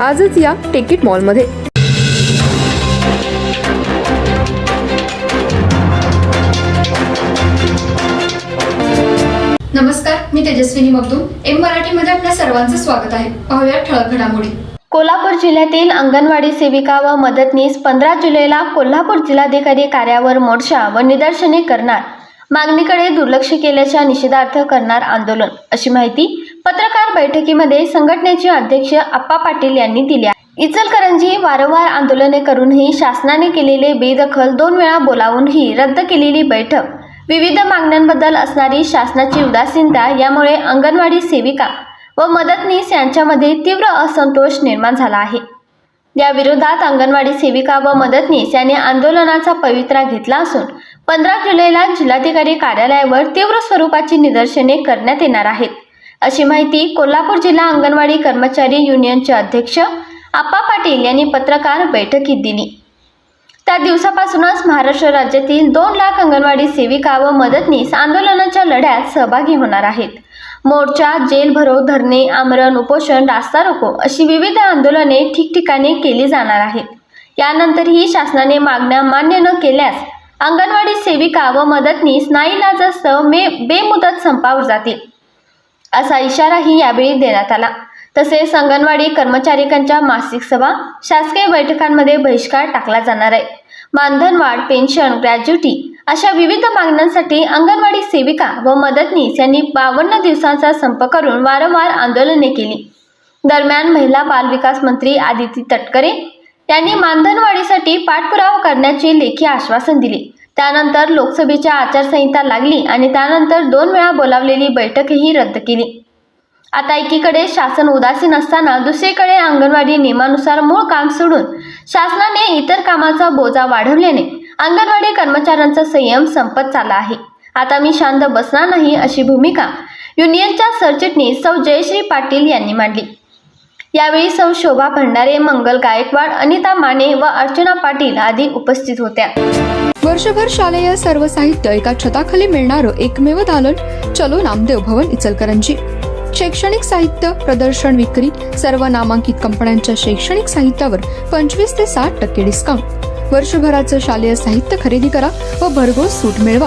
आजच या टिकीट मॉलमध्ये नमस्कार मी तेजस्विनी मगदूम एम मराठीमध्ये आपल्या सर्वांचं स्वागत आहे. पाहूया ठळक घडामोडी. कोल्हापूर जिल्ह्यातील अंगणवाडी सेविका व मदतनीस पंधरा जुलैला कोल्हापूर जिल्हाधिकारी कार्यावर मोर्चा व निदर्शने करणार. मागणीकडे दुर्लक्ष केल्याच्या निषेधार्थ करणार आंदोलन. अशी माहिती पत्रकार बैठकीमध्ये संघटनेचे अध्यक्ष आप्पा पाटील यांनी दिल्या. इचलकरंजी वारंवार आंदोलने करूनही शासनाने केलेले बेदखल दोन वेळा बोलावूनही रद्द केलेली बैठक. विविध मागण्यांबद्दल असणारी शासनाची उदासीनता यामुळे अंगणवाडी सेविका व मदतनीस यांच्यामध्ये तीव्र असंतोष निर्माण झाला आहे. या विरोधात अंगणवाडी सेविका व मदतनीस यांनी आंदोलनाचा पवित्रा घेतला असून पंधरा जुलैला जिल्हाधिकारी कार्यालयावर तीव्र स्वरूपाची निदर्शने करण्यात येणार आहेत. अशी माहिती कोल्हापूर जिल्हा अंगणवाडी कर्मचारी युनियनचे अध्यक्ष आप्पा पाटील यांनी पत्रकार बैठकीत दिली. त्या दिवसापासूनच महाराष्ट्र राज्यातील दोन लाख अंगणवाडी सेविका व मदतनीस आंदोलनाच्या लढ्यात सहभागी होणार आहेत. मोर्चा जेल भरो धरणे आमरण उपोषण रास्ता रोको अशी विविध आंदोलने ठिकठिकाणी केली जाणार आहेत. यानंतरही शासनाने मागण्या मान्य न केल्यास अंगणवाडी सेविका व मदतनीस नाईलाजास्तव मे बेमुदत संपावर जातील. असा इशाराही यावेळी देण्यात आला. तसेच अंगणवाडी कर्मचारिकांच्या मासिक सभा शासकीय बैठकांमध्ये बहिष्कार टाकला जाणार आहे. मानधनवाढ पेन्शन ग्रॅज्युटी अशा विविध मागण्यांसाठी अंगणवाडी सेविका व मदतनीस यांनी बावन्न दिवसांचा संप करून वारंवार आंदोलने केली. दरम्यान महिला बालविकास मंत्री आदिती तटकरे यांनी मानधनवाढीसाठी पाठपुरावा करण्याचे लेखी आश्वासन दिले. त्यानंतर लोकसभेच्या आचारसंहिता लागली आणि त्यानंतर दोन वेळा बोलावलेली बैठकही रद्द केली. आता एकीकडे शासन उदासीन असताना दुसरीकडे अंगणवाडी नियमानुसार मूळ काम सोडून शासनाने इतर कामाचा बोजा वाढवल्याने अंगणवाडी कर्मचाऱ्यांचा संयम संपत चालला आहे. आता मी शांत बसणार नाही अशी भूमिका युनियनच्या सरचिटणीस सौ जयश्री पाटील यांनी मांडली. यावेळी सौ शोभा भंडारे मंगल गायकवाड अनिता माने व अर्चना पाटील आदी उपस्थित होत्या. वर्षभर शालेय सर्व साहित्य एका छताखाली मिळणारं एकमेव दालन चलो नामदेव भवन इचलकरंजी. शैक्षणिक साहित्य प्रदर्शन विक्री सर्व नामांकित कंपन्यांच्या शैक्षणिक साहित्यावर पंचवीस ते साठ टक्के डिस्काउंट वर्षभराचं शालेय साहित्य खरेदी करा व भरघोस सूट मिळवा.